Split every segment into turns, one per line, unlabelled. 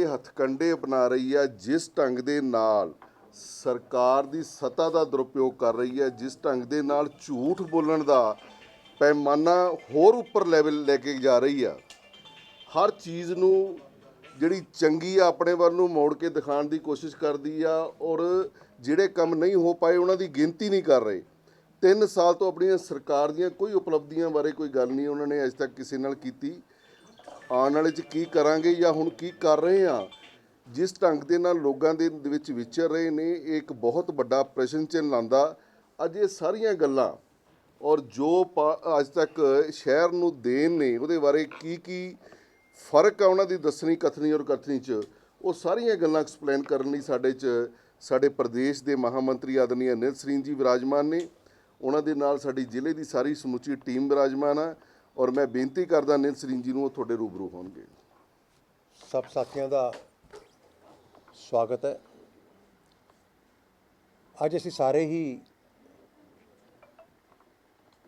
ਦੇ ਹੱਥਕੰਡੇ ਅਪਣਾ ਰਹੀ ਹੈ, ਜਿਸ ਢੰਗ ਦੇ ਨਾਲ ਸਰਕਾਰ ਦੀ ਸੱਤਾ ਦਾ ਦੁਰਉਪਯੋਗ ਕਰ ਰਹੀ ਹੈ, ਜਿਸ ਢੰਗ ਦੇ ਨਾਲ ਝੂਠ ਬੋਲਣ ਦਾ ਪੈਮਾਨਾ ਹੋਰ ਉੱਪਰ ਲੈਵਲ ਲੈ ਕੇ ਜਾ ਰਹੀ ਆ ਹਰ ਚੀਜ਼ ਨੂੰ ਜਿਹੜੀ ਚੰਗੀ ਆ ਆਪਣੇ ਵੱਲ ਨੂੰ ਮੋੜ ਕੇ ਦਿਖਾਉਣ ਦੀ ਕੋਸ਼ਿਸ਼ ਕਰਦੀ ਆ ਔਰ ਜਿਹੜੇ ਕੰਮ ਨਹੀਂ ਹੋ ਪਾਏ ਉਹਨਾਂ ਦੀ ਗਿਣਤੀ ਨਹੀਂ ਕਰ ਰਹੇ। ਤਿੰਨ ਸਾਲ ਤੋਂ ਆਪਣੀਆਂ ਸਰਕਾਰ ਦੀਆਂ ਕੋਈ ਉਪਲਬਧੀਆਂ ਬਾਰੇ ਕੋਈ ਗੱਲ ਨਹੀਂ ਉਹਨਾਂ ਨੇ ਅਜੇ ਤੱਕ ਕਿਸੇ ਨਾਲ ਕੀਤੀ। ਆਉਣ ਵਾਲੇ ਚ ਕੀ ਕਰਾਂਗੇ ਜਾਂ ਹੁਣ ਕੀ ਕਰ ਰਹੇ ਆ? ਜਿਸ ਢੰਗ ਦੇ ਨਾਲ ਲੋਕਾਂ ਦੇ ਵਿੱਚ ਵਿਚਰ ਰਹੇ ਨੇ, ਇਹ ਇੱਕ ਬਹੁਤ ਵੱਡਾ ਪ੍ਰਸ਼ਨ ਚਿੰਨ੍ਹ ਲਾਂਦਾ ਅੱਜ ਇਹ ਸਾਰੀਆਂ ਗੱਲਾਂ ਔਰ ਜੋ ਪਾ- ਅੱਜ ਤੱਕ ਸ਼ਹਿਰ ਨੂੰ ਦੇਣ ਨੇ, ਉਹਦੇ ਬਾਰੇ ਕੀ ਕੀ ਫ਼ਰਕ ਆ ਉਹਨਾਂ ਦੀ ਦੱਸਣੀ, ਕਥਨੀ ਔਰ ਕਥਨੀ ਚ, ਉਹ ਸਾਰੀਆਂ ਗੱਲਾਂ ਐਕਸਪਲੇਨ ਕਰਨ ਲਈ ਸਾਡੇ ਚ, ਸਾਡੇ ਪ੍ਰਦੇਸ਼ ਦੇ ਮਹਾਮੰਤਰੀ ਆਦਨੀ ਅਨਿਲ ਸਿੰਘ ਜੀ ਵਿਰਾਜਮਾਨ ਨੇ। ਉਹਨਾਂ ਦੇ ਨਾਲ ਸਾਡੀ ਜ਼ਿਲ੍ਹੇ ਦੀ ਸਾਰੀ ਸਮੁੱਚੀ ਟੀਮ ਵਿਰਾਜਮਾਨ ਆ। ਔਰ ਮੈਂ ਬੇਨਤੀ ਕਰਦਾ ਅਨਿਲ ਸਰੀਨ ਜੀ ਨੂੰ ਉਹ ਤੁਹਾਡੇ ਰੂਬਰੂ ਹੋਣਗੇ।
ਸਭ ਸਾਥੀਆਂ ਦਾ ਸਵਾਗਤ ਹੈ। ਅੱਜ ਅਸੀਂ ਸਾਰੇ ਹੀ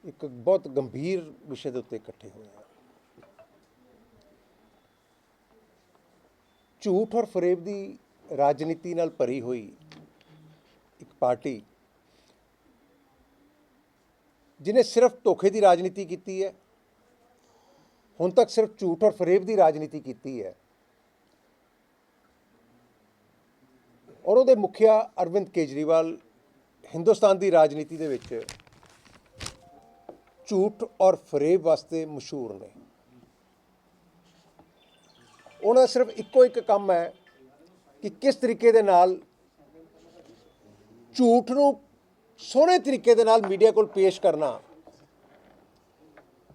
ਇੱਕ ਬਹੁਤ ਗੰਭੀਰ ਵਿਸ਼ੇ ਦੇ ਉੱਤੇ ਇਕੱਠੇ ਹੋਏ ਹਾਂ। ਝੂਠ ਔਰ ਫਰੇਬ ਦੀ ਰਾਜਨੀਤੀ ਨਾਲ ਭਰੀ ਹੋਈ ਇੱਕ ਪਾਰਟੀ ਜਿਨੇ ਸਿਰਫ ਧੋਖੇ ਦੀ ਰਾਜਨੀਤੀ ਕੀਤੀ ਹੈ ਹੁਣ ਤੱਕ ਸਿਰਫ ਝੂਠ ਔਰ ਫਰੇਬ ਦੀ ਰਾਜਨੀਤੀ ਕੀਤੀ ਹੈ। ਔਰ ਉਹਦੇ ਮੁਖੀਆ ਅਰਵਿੰਦ ਕੇਜਰੀਵਾਲ ਹਿੰਦੁਸਤਾਨ ਦੀ ਰਾਜਨੀਤੀ ਦੇ ਵਿੱਚ ਝੂਠ ਔਰ ਫਰੇਬ ਵਾਸਤੇ ਮਸ਼ਹੂਰ ਨੇ। ਉਹਨਾਂ ਸਿਰਫ ਇੱਕੋ ਇੱਕ ਕੰਮ ਹੈ ਕਿ ਕਿਸ ਤਰੀਕੇ ਦੇ ਨਾਲ ਝੂਠ ਨੂੰ ਸੋਹਣੇ ਤਰੀਕੇ ਦੇ ਨਾਲ ਮੀਡੀਆ ਕੋਲ ਪੇਸ਼ ਕਰਨਾ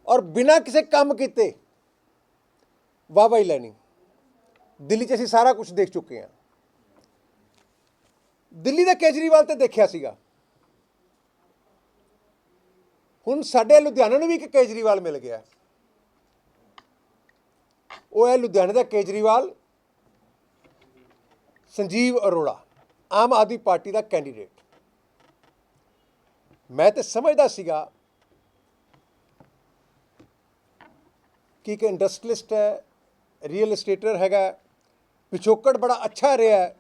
ਔਰ ਬਿਨਾਂ ਕਿਸੇ ਕੰਮ ਕੀਤੇ ਵਾਹ ਵਾਹੀ ਲੈਣੀ ਦਿੱਲੀ 'ਚ ਅਸੀਂ ਸਾਰਾ ਕੁਝ ਦੇਖ ਚੁੱਕੇ ਹਾਂ। ਦਿੱਲੀ ਦਾ ਕੇਜਰੀਵਾਲ ਤੇ ਦੇਖਿਆ ਸੀਗਾ। ਹੁਣ ਸਾਡੇ ਲੁਧਿਆਣਾ ਨੂੰ ਵੀ ਇੱਕ ਕੇਜਰੀਵਾਲ ਮਿਲ ਗਿਆ। ਉਹ ਹੈ ਲੁਧਿਆਣੇ ਦਾ ਕੇਜਰੀਵਾਲ ਸੰਜੀਵ ਅਰੋੜਾ, ਆਮ ਆਦਮੀ ਪਾਰਟੀ ਦਾ ਕੈਂਡੀਡੇਟ ਮੈਂ ਤੇ ਸਮਝਦਾ ਸੀਗਾ ਕਿ ਇੱਕ ਇੰਡਸਟਰੀਲਿਸਟ ਹੈ ਰੀਅਲ ਏਸਟੇਟਰ ਹੈਗਾ ਪਿਛੋਕੜ ਬੜਾ ਅੱਛਾ ਰਿਹਾ ਹੈ,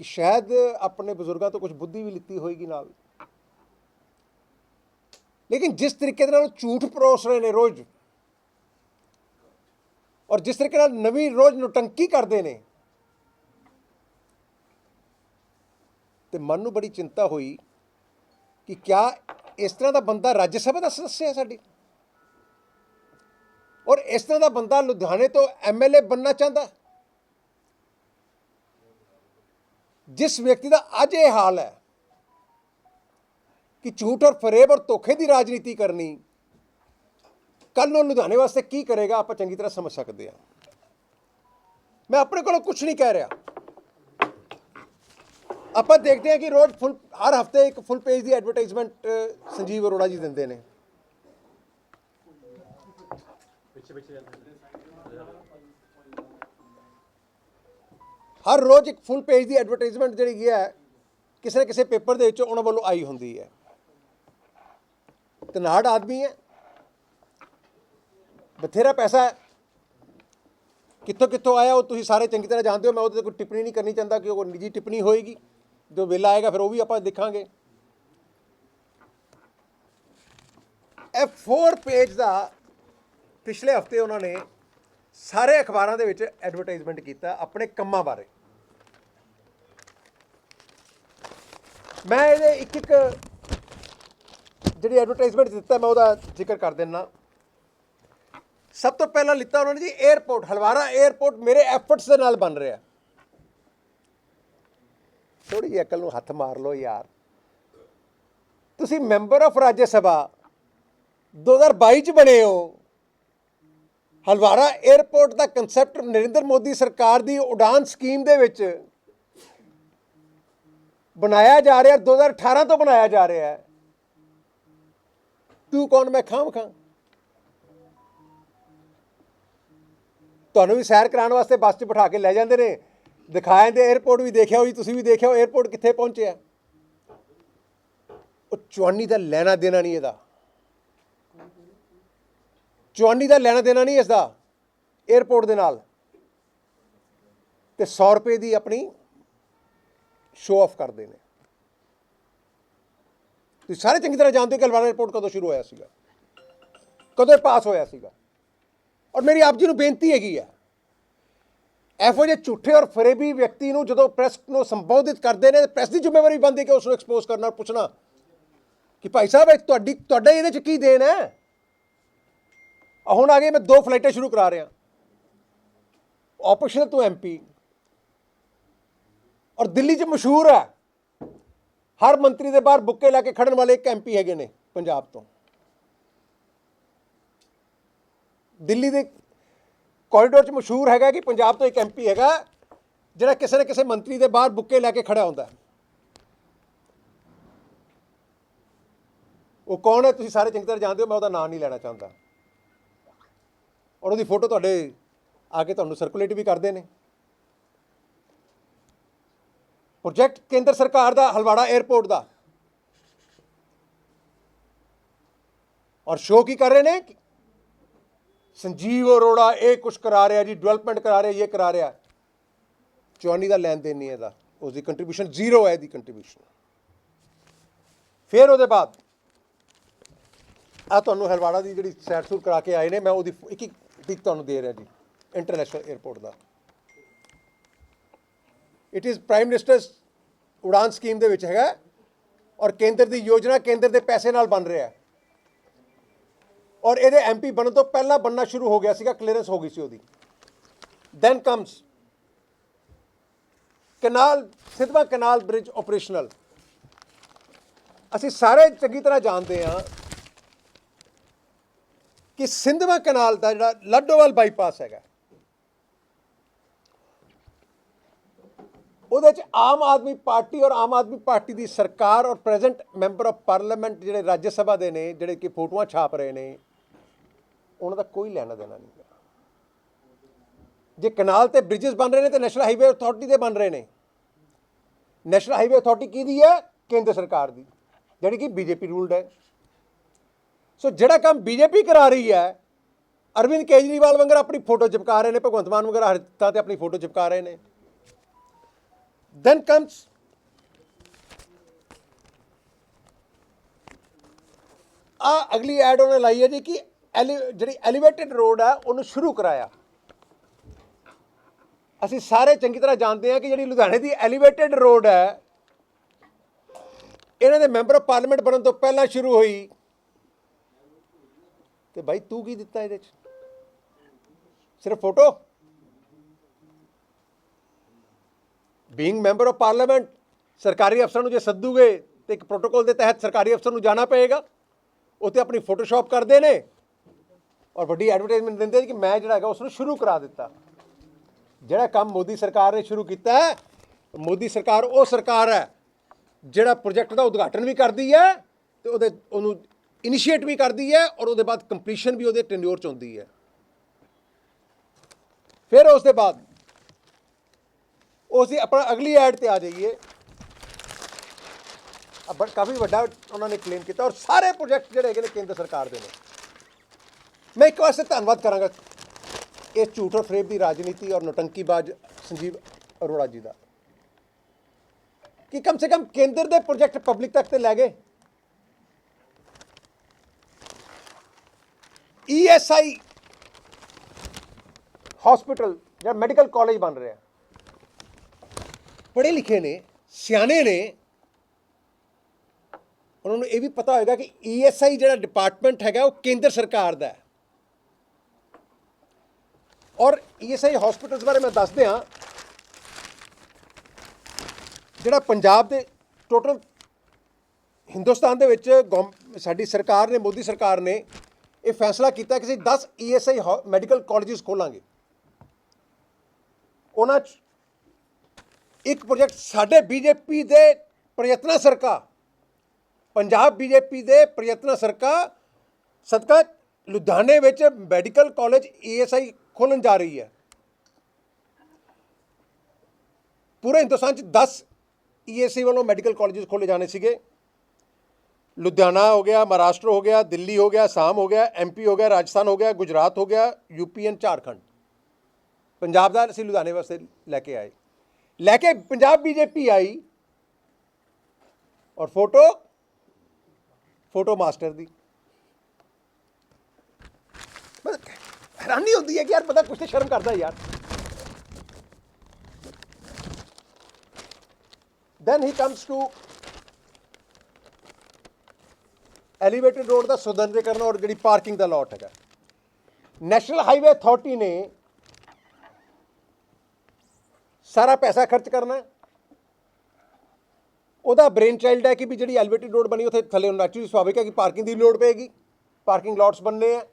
ਕਿ ਸ਼ਾਇਦ ਆਪਣੇ ਬਜ਼ੁਰਗਾਂ ਤੋਂ ਕੁਝ ਬੁੱਧੀ ਵੀ ਲਿੱਤੀ ਹੋਏਗੀ ਨਾਲ। ਲੇਕਿਨ ਜਿਸ ਤਰੀਕੇ ਦੇ ਨਾਲ ਝੂਠ ਪਰੋਸ ਰਹੇ ਨੇ ਰੋਜ਼, ਔਰ ਜਿਸ ਤਰੀਕੇ ਨਾਲ ਨਵੀਂ ਰੋਜ਼ ਨੁਟੰਕੀ ਕਰਦੇ ਨੇ, ਤੇ ਮਨ ਨੂੰ ਬੜੀ ਚਿੰਤਾ ਹੋਈ ਕਿ ਕਿਆ ਇਸ ਤਰ੍ਹਾਂ ਦਾ ਬੰਦਾ ਰਾਜ ਸਭਾ ਦਾ ਸਦੱਸਿਆ ਹੈ ਸਾਡੀ? ਔਰ ਇਸ ਤਰ੍ਹਾਂ ਦਾ ਬੰਦਾ ਲੁਧਿਆਣੇ ਤੋਂ ਐਮਐਲਏ ਬੰਨਣਾ ਚਾਹੁੰਦਾ? ਜਿਸ ਵਿਅਕਤੀ ਦਾ ਅੱਜ ਇਹ ਹਾਲ ਹੈ ਕਿ ਝੂਠ ਔਰ ਫਰੇਬ ਔਰ ਧੋਖੇ ਦੀ ਰਾਜਨੀਤੀ ਕਰਨੀ ਕੱਲ ਨੂੰ ਲੁਧਿਆਣੇ ਵਾਸਤੇ ਕੀ ਕਰੇਗਾ, ਆਪਾਂ ਚੰਗੀ ਤਰ੍ਹਾਂ ਸਮਝ ਸਕਦੇ ਹਾਂ। ਮੈਂ ਆਪਣੇ ਕੋਲੋਂ ਕੁਝ ਨਹੀਂ ਕਹਿ ਰਿਹਾ। ਆਪਾਂ ਦੇਖਦੇ ਹਾਂ ਕਿ ਰੋਜ਼ ਫੁੱਲ, ਹਰ ਹਫ਼ਤੇ ਇੱਕ ਫੁੱਲ ਪੇਜ ਦੀ ਐਡਵਰਟਾਈਜ਼ਮੈਂਟ ਸੰਜੀਵ ਅਰੋੜਾ ਜੀ ਦਿੰਦੇ ਨੇ। ਹਰ ਰੋਜ਼ ਇੱਕ ਫੁੱਲ ਪੇਜ ਦੀ ਐਡਵਰਟਾਈਜ਼ਮੈਂਟ ਜਿਹੜੀ ਹੈ, ਕਿਸੇ ਨਾ ਕਿਸੇ ਪੇਪਰ ਦੇ ਵਿੱਚ ਉਹਨਾਂ ਵੱਲੋਂ ਆਈ ਹੁੰਦੀ ਹੈ। ਤਨਾੜ ਆਦਮੀ ਹੈ। ਬਥੇਰਾ ਪੈਸਾ ਕਿੱਥੋਂ ਕਿੱਥੋਂ ਆਇਆ ਉਹ ਤੁਸੀਂ ਸਾਰੇ ਚੰਗੀ ਤਰ੍ਹਾਂ ਜਾਣਦੇ ਹੋ। ਮੈਂ ਉਹਦੇ ਤੇ ਕੋਈ ਟਿੱਪਣੀ ਨਹੀਂ ਕਰਨੀ ਚਾਹੁੰਦਾ ਕਿ ਉਹ ਨਿੱਜੀ ਟਿੱਪਣੀ ਹੋਏਗੀ। ਜੋ ਵੇਲਾ ਆਏਗਾ ਫਿਰ ਉਹ ਵੀ ਆਪਾਂ ਦੇਖਾਂਗੇ। ਇਹ 4 ਪੇਜ ਦਾ ਪਿਛਲੇ ਹਫ਼ਤੇ ਉਹਨਾਂ ਨੇ ਸਾਰੇ ਅਖਬਾਰਾਂ ਦੇ ਵਿੱਚ ਐਡਵਰਟਾਈਜ਼ਮੈਂਟ ਕੀਤਾ ਆਪਣੇ ਕੰਮਾਂ ਬਾਰੇ। ਮੈਂ ਇਹਦੇ ਇੱਕ ਇੱਕ ਜਿਹੜੀ ਐਡਵਰਟਾਈਜ਼ਮੈਂਟ ਦਿੱਤਾ, ਮੈਂ ਉਹਦਾ ਜ਼ਿਕਰ ਕਰ ਦਿੰਨਾ ਸਭ ਤੋਂ ਪਹਿਲਾਂ ਲਿੱਤਾ ਉਹਨਾਂ ਨੇ ਜੀ 에어ਪੋਰਟ ਹਲਵਾਰਾ 에어ਪੋਰਟ ਮੇਰੇ ਐਫਰਟਸ ਦੇ ਨਾਲ ਬਣ ਰਿਹਾ। ਥੋੜੀ ਜਿਹੀ ਅਕਲ ਨੂੰ ਹੱਥ ਮਾਰ ਲਓ ਯਾਰ। ਤੁਸੀਂ ਮੈਂਬਰ ਆਫ ਰਾਜ ਸਭਾ 2022 ਚ ਬਣੇ ਹੋ। ਹਲਵਾਰਾ 에ਅਰਪੋਰਟ ਦਾ ਕਨਸੈਪਟ ਨਰਿੰਦਰ ਮੋਦੀ ਸਰਕਾਰ ਦੀ ਉਡਾਨ ਸਕੀਮ ਦੇ ਵਿੱਚ ਬਣਾਇਆ ਜਾ ਰਿਹਾ 2018 ਤੋਂ ਬਣਾਇਆ ਜਾ ਰਿਹਾ ਤੂੰ ਕੌਣ, ਮੈਂ ਖਾਮ ਖਾਂ? ਤੁਹਾਨੂੰ ਵੀ ਸੈਰ ਕਰਾਉਣ ਵਾਸਤੇ ਬੱਸ 'ਚ ਬਿਠਾ ਕੇ ਲੈ ਜਾਂਦੇ ਨੇ। ਦਿਖਾਇਆ ਦੇ 에ਅਰਪੋਰਟ ਵੀ ਦੇਖਿਆ ਹੋਈ ਤੁਸੀਂ ਵੀ ਦੇਖਿਆ ਹੋ 에ਅਰਪੋਰਟ ਕਿੱਥੇ ਪਹੁੰਚਿਆ? ਉਹ ਚਵਾਨੀ ਦਾ ਲੈਣਾ ਦੇਣਾ ਨਹੀਂ ਇਹਦਾ। ਚਵਾਨੀ ਦਾ ਲੈਣਾ ਦੇਣਾ ਨਹੀਂ ਇਸ ਦਾ 에어ਪੋਰਟ ਦੇ ਨਾਲ। ਤੇ 100 ਰੁਪਏ ਦੀ ਆਪਣੀ ਸ਼ੋਅ ਆਫ ਕਰਦੇ ਨੇ। ਤੁਸੀਂ ਸਾਰੇ ਚੰਗੀ ਤਰ੍ਹਾਂ ਜਾਣਦੇ ਹੋ ਕਿ ਅਲਵਾਰਾ 에어ਪੋਰਟ ਕਦੋਂ ਸ਼ੁਰੂ ਹੋਇਆ ਸੀਗਾ। ਕਦੋਂ ਇਹ ਪਾਸ ਹੋਇਆ ਸੀਗਾ। ਔਰ ਮੇਰੀ ਆਪ ਜੀ ਨੂੰ ਬੇਨਤੀ ਹੈਗੀ ਆ ਐਫਓ ਜੇ ਝੂਠੇ ਔਰ ਫਰੇਬੀ ਵਿਅਕਤੀ ਨੂੰ ਜਦੋਂ ਪ੍ਰੈਸ ਨੂੰ ਸੰਬੋਧਿਤ ਕਰਦੇ ਨੇ ਪ੍ਰੈਸ ਦੀ ਜ਼ਿੰਮੇਵਾਰੀ ਬਣਦੀ ਕਿ ਉਸ ਨੂੰ ਐਕਸਪੋਜ਼ ਕਰਨਾ ਔਰ ਪੁੱਛਣਾ ਕਿ ਭਾਈ ਸਾਹਿਬ, ਇਹ ਤੁਹਾਡੀ, ਤੁਹਾਡਾ ਇਹਦੇ ਚ ਕੀ ਦੇਣ ਹੈ? ਹੁਣ ਆ ਗਏ, ਮੈਂ ਦੋ ਫਲਾਈਟਾਂ ਸ਼ੁਰੂ ਕਰਾ ਰਿਹਾ। ਆਪਰੇਸ਼ਨਲ ਤੋਂ ਐਮਪੀ ਔਰ ਦਿੱਲੀ 'ਚ ਮਸ਼ਹੂਰ ਹੈ, ਹਰ ਮੰਤਰੀ ਦੇ ਬਾਹਰ ਬੁੱਕੇ ਲਾ ਕੇ ਖੜਨ ਵਾਲੇ ਇੱਕ ਐਮਪੀ ਹੈਗੇ ਨੇ ਪੰਜਾਬ ਤੋਂ। ਦਿੱਲੀ ਦੇ ਕੋਰੀਡੋਰ 'ਚ ਮਸ਼ਹੂਰ ਹੈਗਾ ਕਿ ਪੰਜਾਬ ਤੋਂ ਇੱਕ ਐਮਪੀ ਹੈਗਾ, ਜਿਹੜਾ ਕਿਸੇ ਨਾ ਕਿਸੇ ਮੰਤਰੀ ਦੇ ਬਾਹਰ ਬੁੱਕੇ ਲੈ ਕੇ ਖੜਾ ਹੁੰਦਾ ਉਹ ਕੌਣ ਹੈ, ਤੁਸੀਂ ਸਾਰੇ ਚੰਗੀ ਤਰ੍ਹਾਂ ਜਾਣਦੇ ਹੋ, ਮੈਂ ਉਹਦਾ ਨਾਮ ਨਹੀਂ ਲੈਣਾ ਚਾਹੁੰਦਾ। ਔਰ ਉਹਦੀ ਫੋਟੋ ਤੁਹਾਡੇ ਆ ਕੇ ਤੁਹਾਨੂੰ ਸਰਕੂਲੇਟ ਵੀ ਕਰਦੇ ਨੇ। ਪ੍ਰੋਜੈਕਟ ਕੇਂਦਰ ਸਰਕਾਰ ਦਾ ਹਲਵਾੜਾ 에ਅਰਪੋਰਟ ਦਾ। ਔਰ ਸ਼ੋਅ ਕੀ ਕਰ ਰਹੇ ਨੇ? ਸੰਜੀਵ ਅਰੋੜਾ ਇਹ ਕੁਛ ਕਰਾ ਰਿਹਾ ਜੀ ਡਿਵੈਲਪਮੈਂਟ ਕਰਾ ਰਿਹਾ, ਇਹ ਕਰਾ ਰਿਹਾ। ਚੌਨੀ ਦਾ ਲੈਣ ਦੇਣ ਨਹੀਂ ਇਹਦਾ। ਉਸ ਦੀ ਕੰਟਰੀਬਿਊਸ਼ਨ ਜ਼ੀਰੋ ਹੈ ਇਹਦੀ ਕੰਟਰੀਬਿਊਸ਼ਨ ਫਿਰ ਉਹਦੇ ਬਾਅਦ ਆ ਤੁਹਾਨੂੰ ਹਲਵਾੜਾ ਦੀ ਜਿਹੜੀ ਸੈਰ ਸੂਰ ਕਰਾ ਕੇ ਆਏ ਨੇ, ਮੈਂ ਉਹਦੀ ਇੱਕ ਇੱਕ ਪਿਕ ਤੁਹਾਨੂੰ ਦੇ ਰਿਹਾ ਜੀ international airport the. It is prime ministers Udan scheme ਦੇ ਵਿੱਚ ਹੈਗਾ ਔਰ ਕੇਂਦਰ ਦੀ ਯੋਜਨਾ ਕੇਂਦਰ ਦੇ ਪੈਸੇ ਨਾਲ ਬਣ ਰਿਹਾ ਹੈ। ਔਰ ਇਹਦੇ ਐਮਪੀ ਬਣਨ ਤੋਂ ਪਹਿਲਾਂ ਬਣਨਾ ਸ਼ੁਰੂ ਹੋ ਗਿਆ ਸੀਗਾ ਕਲੀਅਰੈਂਸ ਹੋ ਗਈ ਸੀ ਉਹਦੀ। Then comes canal Sidhwan canal bridge operational ਅਸੀਂ ਸਾਰੇ ਚੰਗੀ ਤਰ੍ਹਾਂ ਜਾਣਦੇ ਹਾਂ ਕਿ ਸਿੰਧਵਾ ਕਨਾਲ ਦਾ ਜਿਹੜਾ ਲੱਡੋਵਾਲ ਬਾਈਪਾਸ ਹੈਗਾ। ਉਹਦੇ ਚ ਆਮ ਆਦਮੀ ਪਾਰਟੀ ਔਰ ਆਮ ਆਦਮੀ ਪਾਰਟੀ ਦੀ ਸਰਕਾਰ ਔਰ ਪ੍ਰੈਜ਼ੈਂਟ ਮੈਂਬਰ ਆਫ ਪਾਰਲੀਮੈਂਟ ਜਿਹੜੇ ਰਾਜ ਸਭਾ ਦੇ ਨੇ, ਜਿਹੜੇ ਕਿ ਫੋਟੋਆਂ ਛਾਪ ਰਹੇ ਨੇ, ਉਹਨਾਂ ਦਾ ਕੋਈ ਲੈਣਾ ਦੇਣਾ ਨਹੀਂ ਜੇ ਕਨਾਲ ਤੇ ਬ੍ਰਿਜਸ ਬਣ ਰਹੇ ਨੇ ਤੇ ਨੈਸ਼ਨਲ ਹਾਈਵੇ ਅਥਾਰਟੀ ਦੇ ਬਣ ਰਹੇ ਨੇ। ਨੈਸ਼ਨਲ ਹਾਈਵੇ ਅਥਾਰਟੀ ਕਿਹਦੀ ਹੈ? ਕੇਂਦਰ ਸਰਕਾਰ ਦੀ, ਜਿਹੜੀ ਕਿ ਬੀਜੇਪੀ ਰੂਲਡ ਹੈ। ਸੋ ਜਿਹੜਾ ਕੰਮ ਬੀਜੇਪੀ ਕਰਾ ਰਹੀ ਹੈ, ਅਰਵਿੰਦ ਕੇਜਰੀਵਾਲ ਵਾਂਗਰ ਆਪਣੀ ਫੋਟੋ ਚਿਪਕਾ ਰਹੇ ਨੇ, ਭਗਵੰਤ ਮਾਨ ਵਾਂਗਰ ਹਰ ਥਾਂ ਤੇ ਆਪਣੀ ਫੋਟੋ ਚਿਪਕਾ ਰਹੇ ਨੇ। Then comes ਆ ਅਗਲੀ ਐਡ ਉਹਨੇ ਲਾਈ ਹੈ ਜੀ ਕਿ ਐਲੀ- ਜਿਹੜੀ ਐਲੀਵੇਟਡ ਰੋਡ ਆ, ਉਹਨੂੰ ਸ਼ੁਰੂ ਕਰਾਇਆ। ਅਸੀਂ ਸਾਰੇ ਚੰਗੀ ਤਰ੍ਹਾਂ ਜਾਣਦੇ ਹਾਂ ਕਿ ਜਿਹੜੀ ਲੁਧਿਆਣੇ ਦੀ ਐਲੀਵੇਟਡ ਰੋਡ ਹੈ, ਇਹਨਾਂ ਦੇ ਮੈਂਬਰ ਆਫ ਪਾਰਲੀਮੈਂਟ ਬਣਨ ਤੋਂ ਪਹਿਲਾਂ ਸ਼ੁਰੂ ਹੋਈ। ਤੇ ਬਾਈ ਤੂੰ ਕੀ ਦਿੱਤਾ ਇਹਦੇ ਚ? ਸਿਰਫ photo being member of parliament ਸਰਕਾਰੀ ਅਫਸਰ ਨੂੰ ਜੇ ਸੱਦੂਗੇ ਤੇ ਇੱਕ ਪ੍ਰੋਟੋਕੋਲ ਦੇ ਤਹਿਤ ਸਰਕਾਰੀ ਅਫਸਰ ਨੂੰ ਜਾਣਾ ਪਏਗਾ ਉੱਥੇ ਆਪਣੀ ਫੋਟੋਸ਼ਾਪ ਕਰਦੇ ਨੇ ਔਰ ਵੱਡੀ ਐਡਵਰਟਾਈਜ਼ਮੈਂਟ ਦਿੰਦੇ ਨੇ ਕਿ ਮੈਂ ਜਿਹੜਾ ਹੈਗਾ ਉਸ ਨੂੰ ਸ਼ੁਰੂ ਕਰਾ ਦਿੱਤਾ। ਜਿਹੜਾ ਕੰਮ ਮੋਦੀ ਸਰਕਾਰ ਨੇ ਸ਼ੁਰੂ ਕੀਤਾ ਹੈ, ਮੋਦੀ ਸਰਕਾਰ ਉਹ ਸਰਕਾਰ ਹੈ ਜਿਹੜਾ ਪ੍ਰੋਜੈਕਟ ਦਾ ਉਦਘਾਟਨ ਵੀ ਕਰਦੀ ਹੈ ਤੇ ਉਹਦੇ ਉਹਨੂੰ ਇਨੀਸ਼ੀਏਟ ਵੀ ਕਰਦੀ ਹੈ ਔਰ ਉਹਦੇ ਬਾਅਦ ਕੰਪਲੀਸ਼ਨ ਵੀ ਉਹਦੇ ਟੈਨਿਓਰ ਚ ਹੁੰਦੀ ਹੈ। ਫਿਰ ਉਸ ਦੇ ਬਾਅਦ ਉਸ ਦੀ ਆਪਣਾ ਅਗਲੀ ਐਡ ਤੇ ਆ ਜਾਈਏ। ਬੜ ਕਾਫੀ ਵੱਡਾ ਉਹਨਾਂ ਨੇ ਕਲੇਮ ਕੀਤਾ ਔਰ ਸਾਰੇ ਪ੍ਰੋਜੈਕਟ ਜਿਹੜੇ ਹੈਗੇ ਨੇ ਕੇਂਦਰ ਸਰਕਾਰ ਦੇ ਨੇ। ਮੈਂ ਇੱਕ ਵਾਰ ਸੇ ਧੰਨਵਾਦ ਕਰਾਂਗਾ ਇਹ ਝੂਠ ਔਰ ਫਰੇਬ ਦੀ ਰਾਜਨੀਤੀ ਔਰ ਨੋਟੰਕੀਬਾਜ਼ ਸੰਜੀਵ ਅਰੋੜਾ ਜੀ ਦਾ। ਕਿ ਕਮ ਸੇ ਕਮ ਕੇਂਦਰ ਦੇ ਪ੍ਰੋਜੈਕਟ ਪਬਲਿਕ ਤੱਕ ਤੇ ਲੈ ਗਏ। ਈਐਸਆਈ ਹਸਪੀਟਲ ਜਾਂ ਮੈਡੀਕਲ ਕਾਲਜ ਬਣ ਰਿਹਾ। ਪੜ੍ਹੇ ਲਿਖੇ ਨੇ, ਸਿਆਣੇ ਨੇ। ਉਹਨਾਂ ਨੂੰ ਇਹ ਵੀ ਪਤਾ ਹੋਏਗਾ ਕਿ ਈਐਸਆਈ ਜਿਹੜਾ ਡਿਪਾਰਟਮੈਂਟ ਹੈਗਾ, ਉਹ ਕੇਂਦਰ ਸਰਕਾਰ ਦਾ ਹੈ। ਔਰ ਈਐਸਆਈ ਹਸਪੀਟਲਸ ਬਾਰੇ ਮੈਂ ਦੱਸ ਦਿਆਂ ਜਿਹੜਾ ਪੰਜਾਬ ਦੇ ਟੋਟਲ ਹਿੰਦੁਸਤਾਨ ਦੇ ਵਿੱਚ ਗੌਮ- ਸਾਡੀ ਸਰਕਾਰ ਨੇ, ਮੋਦੀ ਸਰਕਾਰ ਨੇ ਇਹ ਫੈਸਲਾ ਕੀਤਾ ਕਿ ਅਸੀਂ 10 ਈਐਸਆਈ ਮੈਡੀਕਲ ਕਾਲਜਸ ਖੋਲਾਂਗੇ। ਉਹਨਾਂ 'ਚ ਇੱਕ ਪ੍ਰੋਜੈਕਟ ਸਾਡੇ ਬੀਜੇਪੀ ਦੇ ਪ੍ਰਯਤਨਾ ਸਰਕਾ, ਪੰਜਾਬ ਬੀਜੇਪੀ ਦੇ ਪ੍ਰਯਤਨਾ ਸਰਕਾ, ਸਦਕਾ ਲੁਧਿਆਣੇ ਵਿੱਚ ਮੈਡੀਕਲ ਕਾਲਜ ਈਐਸਆਈ ਖੋਲਣ ਜਾ ਰਹੀ ਹੈ। ਪੂਰੇ ਹਿੰਦੁਸਤਾਨ 'ਚ 10 ਈਐਸਆਈ ਵੱਲੋਂ ਮੈਡੀਕਲ ਕਾਲਜਸ ਖੋਲੇ ਜਾਣੇ ਸੀਗੇ। ਲੁਧਿਆਣਾ ਹੋ ਗਿਆ ਮਹਾਰਾਸ਼ਟਰ ਹੋ ਗਿਆ ਦਿੱਲੀ ਹੋ ਗਿਆ ਅਸਾਮ ਹੋ ਗਿਆ ਐਮਪੀ ਹੋ ਗਿਆ ਰਾਜਸਥਾਨ ਹੋ ਗਿਆ ਗੁਜਰਾਤ ਹੋ ਗਿਆ ਯੂਪੀ ਐਂਡ ਝਾਰਖੰਡ ਪੰਜਾਬ ਦਾ ਅਸੀਂ ਲੁਧਿਆਣੇ ਵਾਸਤੇ ਲੈ ਕੇ ਆਏ ਲੈ ਕੇ ਪੰਜਾਬ ਬੀਜੇਪੀ ਆਈ ਔਰ ਫੋਟੋ ਫੋਟੋ ਮਾਸਟਰ ਦੀ ਮਤਲਬ ਹੈਰਾਨੀ ਹੁੰਦੀ ਹੈ ਕਿ ਯਾਰ ਪਤਾ ਕੁਛ ਤੇ ਸ਼ਰਮ ਕਰਦਾ ਯਾਰ then he comes to elevated road ਦਾ ਸੁਦੰਦਰੀਕਰਨ ਔਰ ਜਿਹੜੀ ਪਾਰਕਿੰਗ ਦਾ ਲਾਟ ਹੈਗਾ। ਨੈਸ਼ਨਲ ਹਾਈਵੇ ਅਥਾਰਟੀ ਨੇ ਸਾਰਾ ਪੈਸਾ ਖਰਚ ਕਰਨਾ ਉਹਦਾ ਬ੍ਰੇਨ ਚਾਈਲਡ ਹੈ ਕਿ ਵੀ ਜਿਹੜੀ ਐਲੀਵੇਟਡ ਰੋਡ ਬਣੀ ਉੱਥੇ ਥੱਲੇ ਨੈਚੁਰਲੀ ਸੁਭਾਵਿਕ ਹੈ ਕਿ ਪਾਰਕਿੰਗ ਦੀ ਲੋੜ ਪਏਗੀ। ਪਾਰਕਿੰਗ ਲਾਟਸ ਬਣਨੇ ਆ।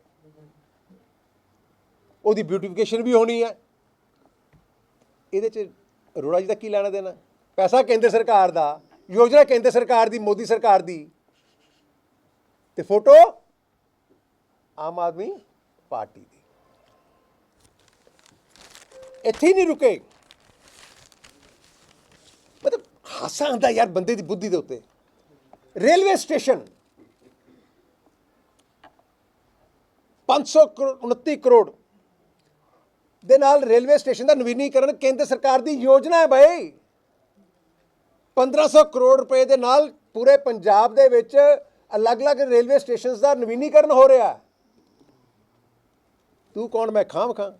ਉਹਦੀ ਬਿਊਟੀਫਿਕੇਸ਼ਨ ਵੀ ਹੋਣੀ ਹੈ। ਇਹਦੇ ਚ ਅਰੋੜਾ ਜੀ ਦਾ ਕੀ ਲੈਣਾ ਦੇਣਾ? ਪੈਸਾ ਕੇਂਦਰ ਸਰਕਾਰ ਦਾ, ਯੋਜਨਾ ਕੇਂਦਰ ਸਰਕਾਰ ਦੀ, ਮੋਦੀ ਸਰਕਾਰ ਦੀ। ਤੇ ਫੋਟੋ ਆਮ ਆਦਮੀ ਪਾਰਟੀ ਦੀ। ਇੱਥੇ ਨਹੀਂ ਰੁਕੇ। ਮਤਲਬ ਹਾਸਾ ਆਉਂਦਾ ਯਾਰ ਬੰਦੇ ਦੀ ਬੁੱਧੀ ਦੇ ਉੱਤੇ। Railway station. 500 ਕਰੋੜ 29 ਕਰੋੜ ਦੇ ਨਾਲ ਰੇਲਵੇ ਸਟੇਸ਼ਨ ਦਾ ਨਵੀਨੀਕਰਨ ਕੇਂਦਰ ਸਰਕਾਰ ਦੀ ਯੋਜਨਾ ਹੈ ਭਾਈ 1500 ਕਰੋੜ ਰੁਪਏ ਦੇ ਨਾਲ ਪੂਰੇ ਪੰਜਾਬ ਦੇ ਵਿੱਚ ਅਲੱਗ-ਅਲੱਗ ਰੇਲਵੇ ਸਟੇਸ਼ਨਸ ਦਾ ਨਵੀਨੀਕਰਨ ਹੋ ਰਿਹਾ। ਤੂੰ ਕੌਣ? ਮੈਂ ਖਾਮ ਖਾਂ।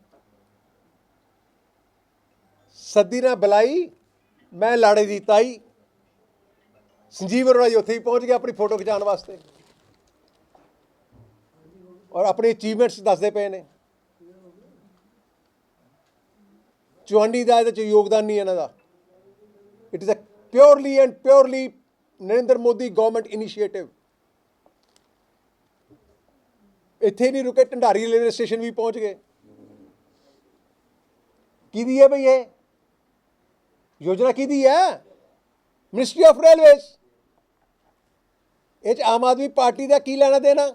ਸੱਦੀ ਨਾ ਬੁਲਾਈ, ਮੈਂ ਲਾੜੇ ਦੀ ਤਾਈ। ਸੰਜੀਵ ਅਰੋੜਾ ਜੀ ਉੱਥੇ ਹੀ ਪਹੁੰਚ ਗਿਆ ਆਪਣੀ ਫੋਟੋ ਖਿਚਾਉਣ ਵਾਸਤੇ। ਔਰ ਆਪਣੇ ਅਚੀਵਮੈਂਟਸ ਦੱਸਦੇ ਪਏ ਨੇ। ਚੁਆਂਡੀ ਦਾ ਇਹਦੇ ਚ ਯੋਗਦਾਨ ਨਹੀਂ ਇਹਨਾਂ ਦਾ। It is a purely and purely Narendra Modi government initiative ਇੱਥੇ ਨਹੀਂ ਰੁਕੇ, ਢੰਡਾਰੀ ਰੇਲਵੇ ਸਟੇਸ਼ਨ ਵੀ ਪਹੁੰਚ ਗਏ। ਕਿਹਦੀ ਹੈ ਭਈ ਇਹ? ਯੋਜਨਾ ਕਿਹਦੀ ਹੈ? ਮਿਨਿਸਟਰੀ ਆਫ ਰੇਲਵੇਜ਼ ਇਹ ਚ ਆਮ ਆਦਮੀ ਪਾਰਟੀ ਦਾ ਕੀ ਲੈਣਾ ਦੇਣਾ?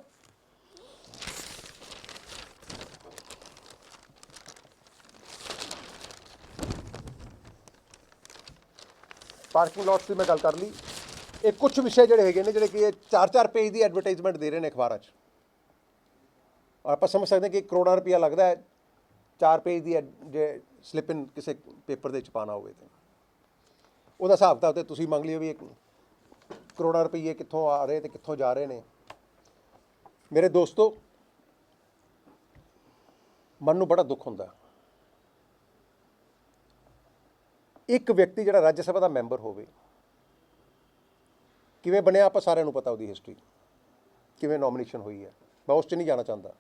ਪਾਰਕਿੰਗ ਲੋਟਸ ਦੀ ਮੈਂ ਗੱਲ ਕਰ ਲਈ। ਇਹ ਕੁਝ ਵਿਸ਼ੇ ਜਿਹੜੇ ਹੈਗੇ ਨੇ, ਜਿਹੜੇ ਕਿ ਇਹ 4-4 ਪੇਜ ਦੀ ਐਡਵਰਟਾਈਜ਼ਮੈਂਟ ਦੇ ਰਹੇ ਨੇ ਅਖਬਾਰਾਂ 'ਚ। ਆਪਾਂ ਸਮਝ ਸਕਦੇ ਕਿ ਕਰੋੜਾਂ ਰੁਪਇਆ ਲੱਗਦਾ ਹੈ 4 ਪੇਜ ਦੀ ਐਡ- ਜੇ ਸਲਿੱਪ ਇਨ ਕਿਸੇ ਪੇਪਰ ਦੇ ਵਿੱਚ ਪਾਣਾ ਹੋਵੇ ਤੇ। ਉਹਦਾ ਹਿਸਾਬ ਤਾਂ ਤੇ ਤੁਸੀਂ ਮੰਗ ਲਿਓ ਵੀ ਕਰੋੜਾਂ ਰੁਪਏ ਕਿੱਥੋਂ ਆ ਰਹੇ ਤੇ ਕਿੱਥੋਂ ਜਾ ਰਹੇ ਨੇ। ਮੇਰੇ ਦੋਸਤੋ, ਮਨ ਨੂੰ ਬੜਾ ਦੁੱਖ ਹੁੰਦਾ। ਇੱਕ ਵਿਅਕਤੀ ਜਿਹੜਾ ਰਾਜ ਸਭਾ ਦਾ ਮੈਂਬਰ ਹੋਵੇ, ਕਿਵੇਂ ਬਣਿਆ ਆਪਾਂ ਸਾਰਿਆਂ ਨੂੰ ਪਤਾ ਉਹਦੀ ਹਿਸਟਰੀ ਕਿਵੇਂ ਨੋਮੀਨੇਸ਼ਨ ਹੋਈ ਹੈ। ਮੈਂ ਉਸ 'ਚ ਨਹੀਂ ਜਾਣਾ ਚਾਹੁੰਦਾ।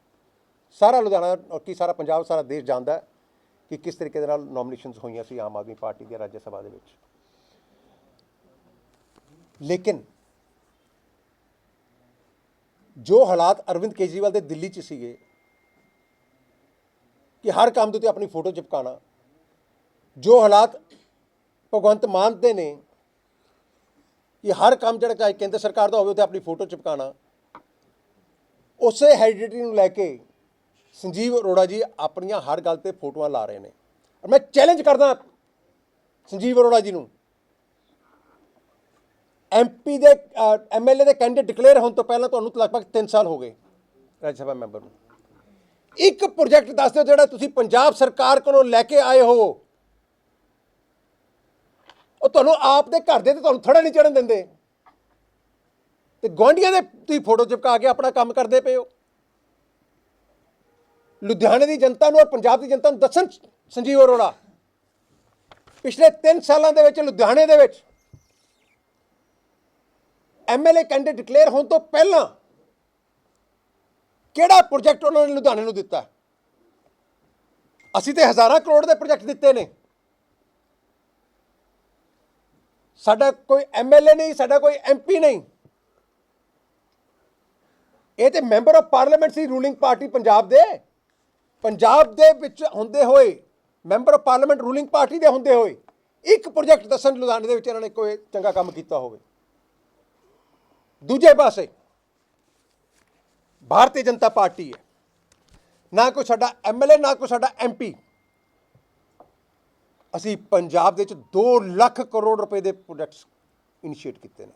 ਸਾਰਾ ਲੁਧਿਆਣਾ ਔਰ ਕੀ ਸਾਰਾ ਪੰਜਾਬ, ਸਾਰਾ ਦੇਸ਼ ਜਾਣਦਾ ਹੈ ਕਿ ਕਿਸ ਤਰੀਕੇ ਦੇ ਨਾਲ ਨੋਮੀਨੇਸ਼ਨਸ ਹੋਈਆਂ ਸੀ ਆਮ ਆਦਮੀ ਪਾਰਟੀ ਦੀ ਰਾਜ ਸਭਾ ਦੇ ਵਿੱਚ। ਲੇਕਿਨ ਜੋ ਹਾਲਾਤ ਅਰਵਿੰਦ ਕੇਜਰੀਵਾਲ ਦੇ ਦਿੱਲੀ 'ਚ ਸੀਗੇ ਕਿ ਹਰ ਕੰਮ ਦੇ ਉੱਤੇ ਆਪਣੀ ਫੋਟੋ ਚਿਪਕਾਣਾ ਜੋ ਹਾਲਾਤ ਭਗਵੰਤ ਮਾਨ ਦੇ ਨੇ ਕਿ ਹਰ ਕੰਮ ਜਿਹੜਾ ਚਾਹੇ ਕੇਂਦਰ ਸਰਕਾਰ ਦਾ ਹੋਵੇ ਉੱਤੇ ਆਪਣੀ ਫੋਟੋ ਚਿਪਕਾਣਾ ਉਸੇ ਹੈਡੀਟੀ ਨੂੰ ਲੈ ਕੇ ਸੰਜੀਵ ਅਰੋੜਾ ਜੀ ਆਪਣੀਆਂ ਹਰ ਗੱਲ ਤੇ ਫੋਟੋਆਂ ਲਾ ਰਹੇ ਨੇ। ਔਰ ਮੈਂ ਚੈਲੰਜ ਕਰਦਾ ਸੰਜੀਵ ਅਰੋੜਾ ਜੀ ਨੂੰ। ਐਮਪੀ ਦੇ ਐਮਐਲਏ ਦੇ ਕੈਂਡੀਡੇਟ ਡਿਕਲੇਅਰ ਹੋਣ ਤੋਂ ਪਹਿਲਾਂ ਤੁਹਾਨੂੰ ਲਗਭਗ 3 ਸਾਲ ਹੋ ਗਏ ਰਾਜ ਸਭਾ ਮੈਂਬਰ ਨੂੰ। ਇੱਕ ਪ੍ਰੋਜੈਕਟ ਦੱਸ ਦਿਓ ਜਿਹੜਾ ਤੁਸੀਂ ਪੰਜਾਬ ਸਰਕਾਰ ਕੋਲੋਂ ਲੈ ਕੇ ਆਏ ਹੋ। ਉਹ ਤੁਹਾਨੂੰ ਆਪ ਦੇ ਘਰ ਦੇ ਤੇ ਤੁਹਾਨੂੰ ਥੜਾ ਨਹੀਂ ਚੜਨ ਦਿੰਦੇ। ਤੇ ਗੁਆਂਢੀਆਂ ਦੇ ਤੁਸੀਂ ਫੋਟੋ ਚਿਪਕਾ ਕੇ ਆਪਣਾ ਕੰਮ ਕਰਦੇ ਪਏ ਹੋ। ਲੁਧਿਆਣੇ ਦੀ ਜਨਤਾ ਨੂੰ ਔਰ ਪੰਜਾਬ ਦੀ ਜਨਤਾ ਨੂੰ ਦੱਸਣ ਸੰਜੀਵ ਅਰੋੜਾ। ਪਿਛਲੇ 3 ਸਾਲਾਂ ਦੇ ਵਿੱਚ, ਲੁਧਿਆਣੇ ਦੇ ਵਿੱਚ ਐਮਐਲਏ ਕੈਂਡੀਡੇਟ ਡਿਕਲੇਅਰ ਹੋਣ ਤੋਂ ਪਹਿਲਾਂ ਕਿਹੜਾ ਪ੍ਰੋਜੈਕਟ ਉਹਨਾਂ ਨੇ ਲੁਧਿਆਣੇ ਨੂੰ ਦਿੱਤਾ? ਅਸੀਂ ਤੇ ਹਜ਼ਾਰਾਂ ਕਰੋੜ ਦੇ ਪ੍ਰੋਜੈਕਟ ਦਿੱਤੇ ਨੇ। ਸਾਡਾ ਕੋਈ ਐਮਐਲਏ ਨਹੀਂ, ਸਾਡਾ ਕੋਈ ਐਮਪੀ ਨਹੀਂ। ਇਹ ਤੇ ਮੈਂਬਰ ਆਫ ਪਾਰਲੀਮੈਂਟ ਸੀ ਰੂਲਿੰਗ ਪਾਰਟੀ ਪੰਜਾਬ ਦੇ। ਪੰਜਾਬ ਦੇ ਵਿੱਚ ਹੁੰਦੇ ਹੋਏ, member of parliament ruling party ਦੇ ਹੁੰਦੇ ਹੋਏ, ਇੱਕ ਪ੍ਰੋਜੈਕਟ ਦੱਸਣ ਲੁਧਿਆਣੇ ਦੇ ਵਿੱਚ ਇਹਨਾਂ ਨੇ ਕੋਈ ਚੰਗਾ ਕੰਮ ਕੀਤਾ ਹੋਵੇ। ਦੂਜੇ ਪਾਸੇ, ਭਾਰਤੀ ਜਨਤਾ ਪਾਰਟੀ ਹੈ। ਨਾ ਕੋਈ ਸਾਡਾ ਐਮਐਲਏ ਨਾ ਕੋਈ ਸਾਡਾ ਐਮਪੀ ਅਸੀਂ ਪੰਜਾਬ ਦੇ ਵਿੱਚ 2 ਲੱਖ ਕਰੋੜ ਰੁਪਏ ਦੇ ਪ੍ਰੋਜੈਕਟਸ ਇਨੀਸ਼ੀਏਟ ਕੀਤੇ ਨੇ।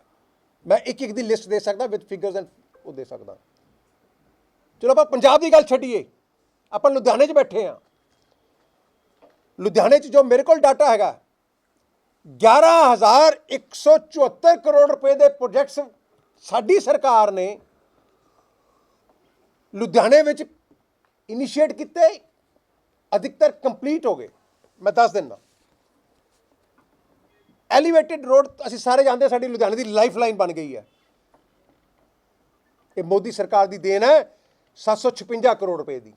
ਮੈਂ ਇੱਕ ਇੱਕ ਦੀ ਲਿਸਟ ਦੇ ਸਕਦਾ ਵਿਦ ਫਿਗਰਸ ਐਂਡ ਉਹ ਦੇ ਸਕਦਾ। ਚਲੋ ਆਪਾਂ ਪੰਜਾਬ ਦੀ ਗੱਲ ਛੱਡੀਏ। ਆਪਾਂ ਲੁਧਿਆਣੇ 'ਚ ਬੈਠੇ ਆ ਲੁਧਿਆਣੇ 'ਚ ਜੋ ਮੇਰੇ ਕੋਲ ਡਾਟਾ ਹੈਗਾ 11174 ਕਰੋੜ ਰੁਪਏ ਦੇ ਪ੍ਰੋਜੈਕਟਸ ਸਾਡੀ ਸਰਕਾਰ ਨੇ ਲੁਧਿਆਣੇ ਵਿੱਚ ਇਨੀਸ਼ੀਏਟ ਕੀਤੇ ਅਧਿਕਤਰ ਕੰਪਲੀਟ ਹੋ ਗਏ। ਮੈਂ ਦੱਸ ਦਿੰਦਾ। ਐਲੀਵੇਟਿਡ ਰੋਡ ਅਸੀਂ ਸਾਰੇ ਜਾਣਦੇ ਹਾਂ, ਸਾਡੀ ਲੁਧਿਆਣੇ ਦੀ ਲਾਈਫ ਲਾਈਨ ਬਣ ਗਈ ਹੈ। ਇਹ ਮੋਦੀ ਸਰਕਾਰ ਦੀ ਦੇਣ ਹੈ 756 ਕਰੋੜ ਰੁਪਏ ਦੀ।